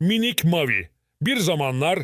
Minik Mavi. Bir zamanlar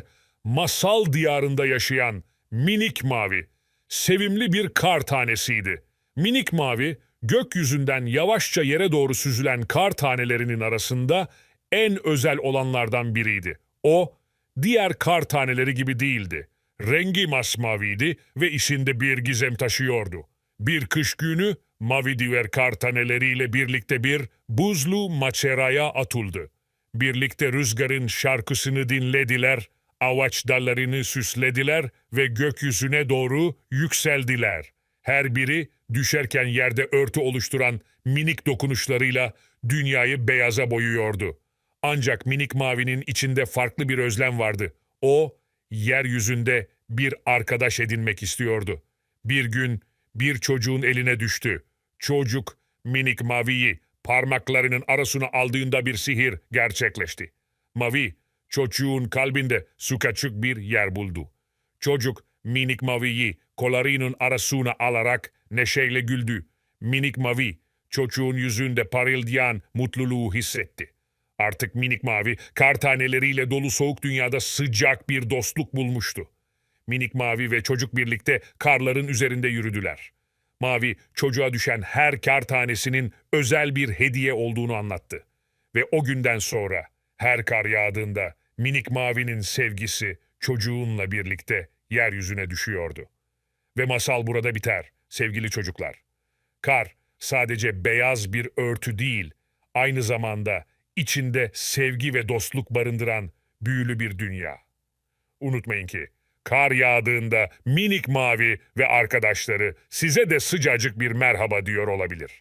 masal diyarında yaşayan Minik Mavi. Sevimli bir kar tanesiydi. Minik Mavi, gökyüzünden yavaşça yere doğru süzülen kar tanelerinin arasında en özel olanlardan biriydi. O, diğer kar taneleri gibi değildi. Rengi masmaviydi ve içinde bir gizem taşıyordu. Bir kış günü mavi diğer kar taneleriyle birlikte bir buzlu maceraya atıldı. Birlikte rüzgarın şarkısını dinlediler, ağaç dallarını süslediler ve gökyüzüne doğru yükseldiler. Her biri düşerken yerde örtü oluşturan minik dokunuşlarıyla dünyayı beyaza boyuyordu. Ancak minik mavinin içinde farklı bir özlem vardı. O, yeryüzünde bir arkadaş edinmek istiyordu. Bir gün bir çocuğun eline düştü. Çocuk minik maviyi parmaklarının arasına aldığında bir sihir gerçekleşti. Mavi, çocuğun kalbinde su kaçık bir yer buldu. Çocuk minik maviyi kollarının arasına alarak neşeyle güldü. Minik mavi, çocuğun yüzünde parıldayan mutluluğu hissetti. Artık minik mavi, kar taneleriyle dolu soğuk dünyada sıcak bir dostluk bulmuştu. Minik mavi ve çocuk birlikte karların üzerinde yürüdüler. Mavi, çocuğa düşen her kar tanesinin özel bir hediye olduğunu anlattı. Ve o günden sonra her kar yağdığında minik mavinin sevgisi çocuğunla birlikte yeryüzüne düşüyordu. Ve masal burada biter sevgili çocuklar. Kar sadece beyaz bir örtü değil, aynı zamanda içinde sevgi ve dostluk barındıran büyülü bir dünya. Unutmayın ki kar yağdığında minik mavi ve arkadaşları size de sıcacık bir merhaba diyor olabilir.